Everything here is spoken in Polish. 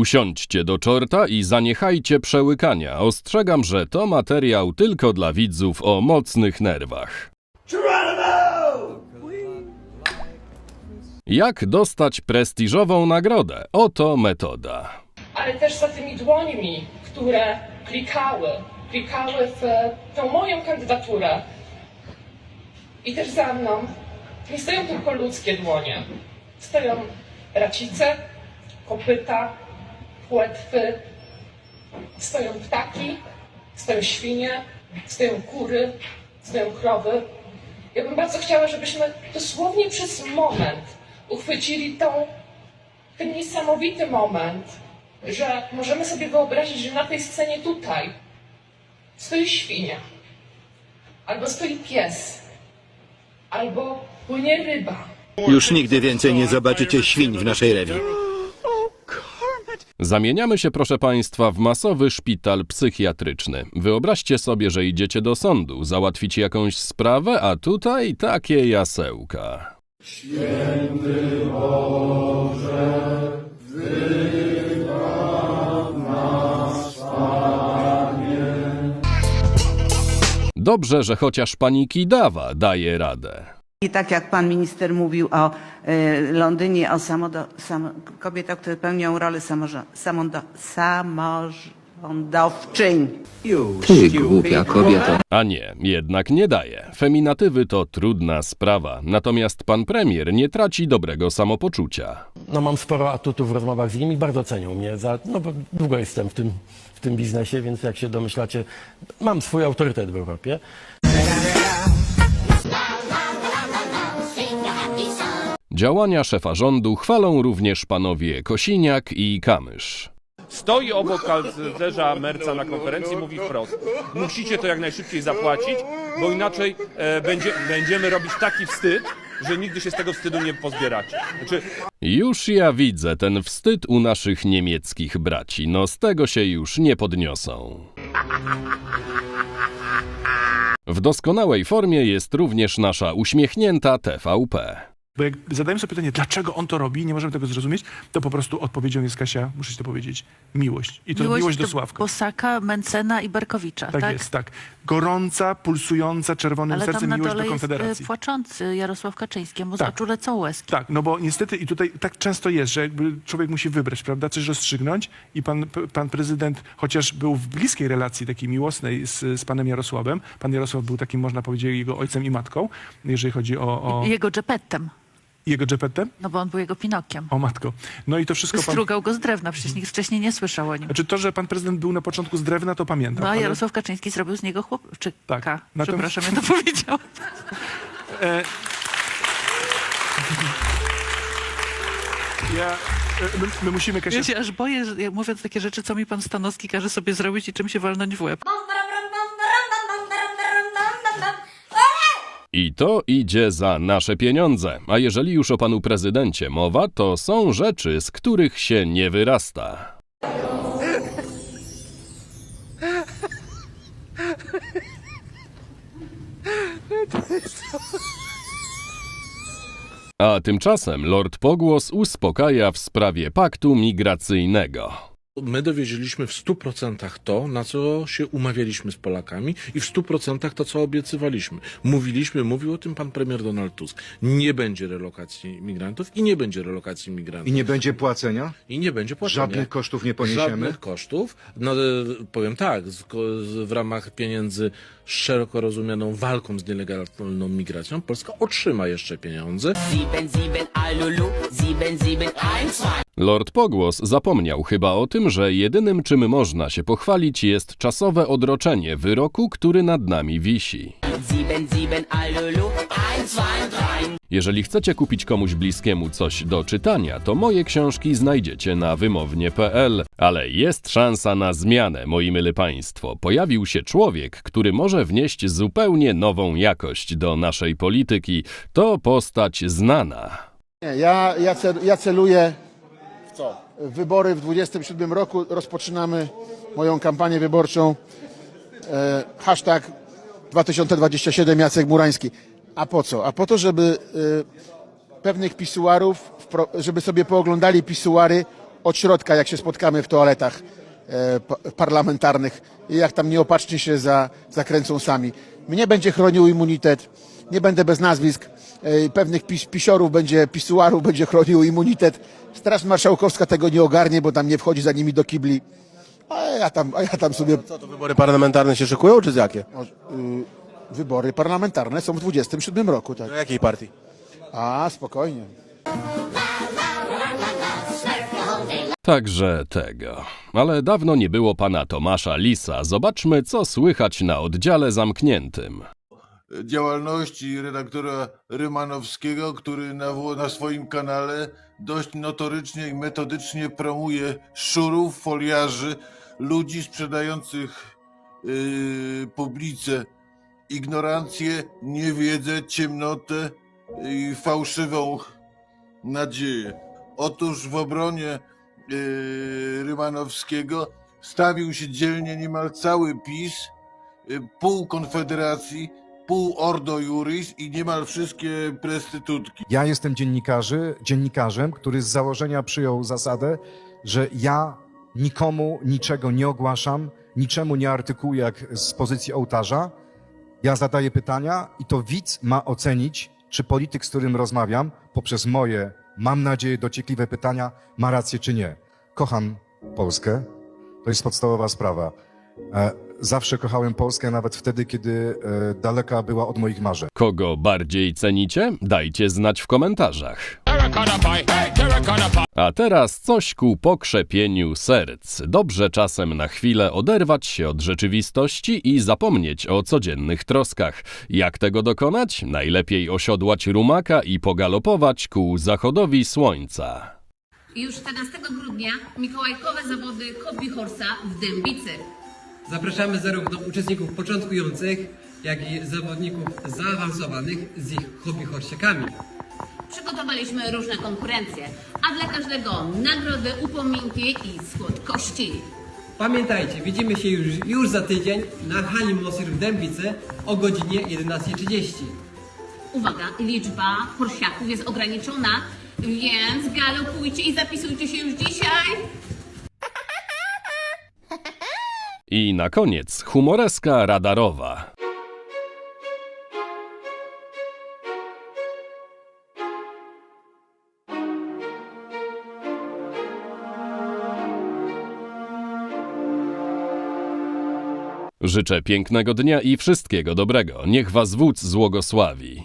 Usiądźcie do czorta i zaniechajcie przełykania. Ostrzegam, że to materiał tylko dla widzów o mocnych nerwach. Jak dostać prestiżową nagrodę? Oto metoda. ale też za tymi dłońmi, które klikały, klikały w tą moją kandydaturę. I też za mną nie stoją tylko ludzkie dłonie. Stoją racice, kopyta, płetwy, stoją ptaki, stoją świnie, stoją kury, stoją krowy. Ja bym bardzo chciała, żebyśmy dosłownie przez moment uchwycili tą ten niesamowity moment, że możemy sobie wyobrazić, że na tej scenie tutaj stoi świnia, albo stoi pies, albo płynie ryba. Już nigdy więcej nie zobaczycie świń w naszej rewi. Zamieniamy się, proszę Państwa, w masowy szpital psychiatryczny. Wyobraźcie sobie, że idziecie do sądu, załatwić jakąś sprawę, a tutaj takie jasełka. Dobrze, że chociaż pani Kidawa daje radę. I tak jak pan minister mówił o e, Londynie, o samodo, sam, kobietach, które pełnią rolę samorząd, samondo, samorządowczyń. Ty głupia kobieto. A nie, jednak nie daje. Feminatywy to trudna sprawa, natomiast pan premier nie traci dobrego samopoczucia. no mam sporo atutów w rozmowach z nimi, bardzo cenią mnie za, no bo długo jestem w tym, w tym biznesie, więc jak się domyślacie, mam swój autorytet w Europie. Działania szefa rządu chwalą również panowie Kosiniak i Kamysz. Stoi obok kanclerza Merca na konferencji i mówi wprost. Musicie to jak najszybciej zapłacić, bo inaczej e, będzie, będziemy robić taki wstyd, że nigdy się z tego wstydu nie pozbieracie. Znaczy, Już ja widzę ten wstyd u naszych niemieckich braci, no z tego się już nie podniosą. W doskonałej formie jest również nasza uśmiechnięta TVP. Bo jak zadajemy sobie pytanie, dlaczego on to robi, nie możemy tego zrozumieć, to po prostu odpowiedzią jest Kasia, muszę ci to powiedzieć, miłość. I to miłość, do Sławka. Bosaka, Mencena i Berkowicza, Tak, tak? jest, tak. Gorąca, pulsująca czerwonym Ale sercem tam na miłość dole do jest Konfederacji. y, płaczący Jarosław Kaczyński, z Tak. oczu lecą łezki. Tak, no bo niestety i tutaj tak często jest, że jakby człowiek musi wybrać, prawda, coś rozstrzygnąć i pan, pan prezydent, chociaż był w bliskiej relacji takiej miłosnej z, z panem Jarosławem, pan Jarosław był takim, można powiedzieć, jego ojcem i matką, jeżeli chodzi o, o Jego Geppettem, jego Geppettem, no bo on był jego Pinokkiem. o matko. No i to wszystko pan... Strugał go z drewna, przecież nikt wcześniej nie słyszał o nim. Znaczy to, że pan prezydent był na początku z drewna, to pamiętam. No a ale- Jarosław Kaczyński zrobił z niego chłopczyka. Tak. Natomiast- Przepraszam, ja to powiedziałam. E... Ja, e, my, my musimy, Kasia... Ja się aż boję, że mówiąc takie rzeczy, co mi pan Stanowski każe sobie zrobić i czym się walnąć w łeb. I to idzie za nasze pieniądze. A jeżeli już o panu prezydencie mowa, to są rzeczy, z których się nie wyrasta. A tymczasem Lord Pogłos uspokaja w sprawie paktu migracyjnego. My dowiedzieliśmy w 100% to, na co się umawialiśmy z Polakami i w 100% to, co obiecywaliśmy. Mówiliśmy, mówił o tym pan premier Donald Tusk. Nie będzie relokacji migrantów i nie będzie relokacji migrantów. I nie będzie płacenia? I nie będzie płacenia. Żadnych kosztów nie poniesiemy? Żadnych kosztów. No, e, powiem tak, w ramach pieniędzy z szeroko rozumianą walką z nielegalną migracją, Polska otrzyma jeszcze pieniądze. Lord Pogłos zapomniał chyba o tym, że jedynym czym można się pochwalić jest czasowe odroczenie wyroku, który nad nami wisi. Jeżeli chcecie kupić komuś bliskiemu coś do czytania, to moje książki znajdziecie na wymownie.pl. Ale jest szansa na zmianę, moi myle państwo. Pojawił się człowiek, który może wnieść zupełnie nową jakość do naszej polityki. To postać znana. Nie, ja, ja, cel, ja celuję w co? Wybory w 27 roku rozpoczynamy moją kampanię wyborczą. E, hashtag 2027 Jacek Murański. A po co? A po to, żeby e, pewnych pisuarów, żeby sobie pooglądali pisuary od środka, jak się spotkamy w toaletach e, pa- parlamentarnych i jak tam nieopatrznie się za, zakręcą sami. Mnie będzie chronił immunitet, nie będę bez nazwisk, pewnych pis, pisiorów będzie, pisuarów będzie chronił immunitet. Straż Marszałkowska tego nie ogarnie, bo tam nie wchodzi za nimi do kibli. A ja tam, a ja tam sobie... Co to wybory parlamentarne się szykują, czy z jakie? O, y, wybory parlamentarne są w 27 roku, tak. Do jakiej partii? A, spokojnie. Także tego. Ale dawno nie było pana Tomasza Lisa. Zobaczmy, co słychać na oddziale zamkniętym. Działalności redaktora Rymanowskiego, który na, na swoim kanale dość notorycznie i metodycznie promuje szurów, foliarzy, ludzi sprzedających yy, publice ignorancję, niewiedzę, ciemnotę i fałszywą nadzieję. Otóż w obronie yy, Rymanowskiego stawił się dzielnie niemal cały PiS, yy, pół Konfederacji, pół Ordo Juris i niemal wszystkie prestytutki. Ja jestem dziennikarzy, dziennikarzem, który z założenia przyjął zasadę, że ja nikomu niczego nie ogłaszam, niczemu nie artykułuję jak z pozycji ołtarza. Ja zadaję pytania i to widz ma ocenić, czy polityk, z którym rozmawiam, poprzez moje, mam nadzieję, dociekliwe pytania, ma rację czy nie. Kocham Polskę. To jest podstawowa sprawa. E, Zawsze kochałem Polskę, nawet wtedy, kiedy e, daleka była od moich marzeń. Kogo bardziej cenicie? Dajcie znać w komentarzach. A teraz coś ku pokrzepieniu serc. Dobrze czasem na chwilę oderwać się od rzeczywistości i zapomnieć o codziennych troskach. Jak tego dokonać? Najlepiej osiodłać rumaka i pogalopować ku zachodowi słońca. Już 14 grudnia mikołajkowe zawody Hobby Horsa w Dębicy. Zapraszamy zarówno uczestników początkujących, jak i zawodników zaawansowanych z ich hobby horsiakami. Przygotowaliśmy różne konkurencje, a dla każdego nagrody, upominki i słodkości. Pamiętajcie, widzimy się już, już za tydzień na hali Mosir w Dębicy o godzinie 11.30. Uwaga, liczba horsiaków jest ograniczona, więc galopujcie i zapisujcie się już dzisiaj. I na koniec humoreska radarowa. Życzę pięknego dnia i wszystkiego dobrego. Niech was wódz złogosławi.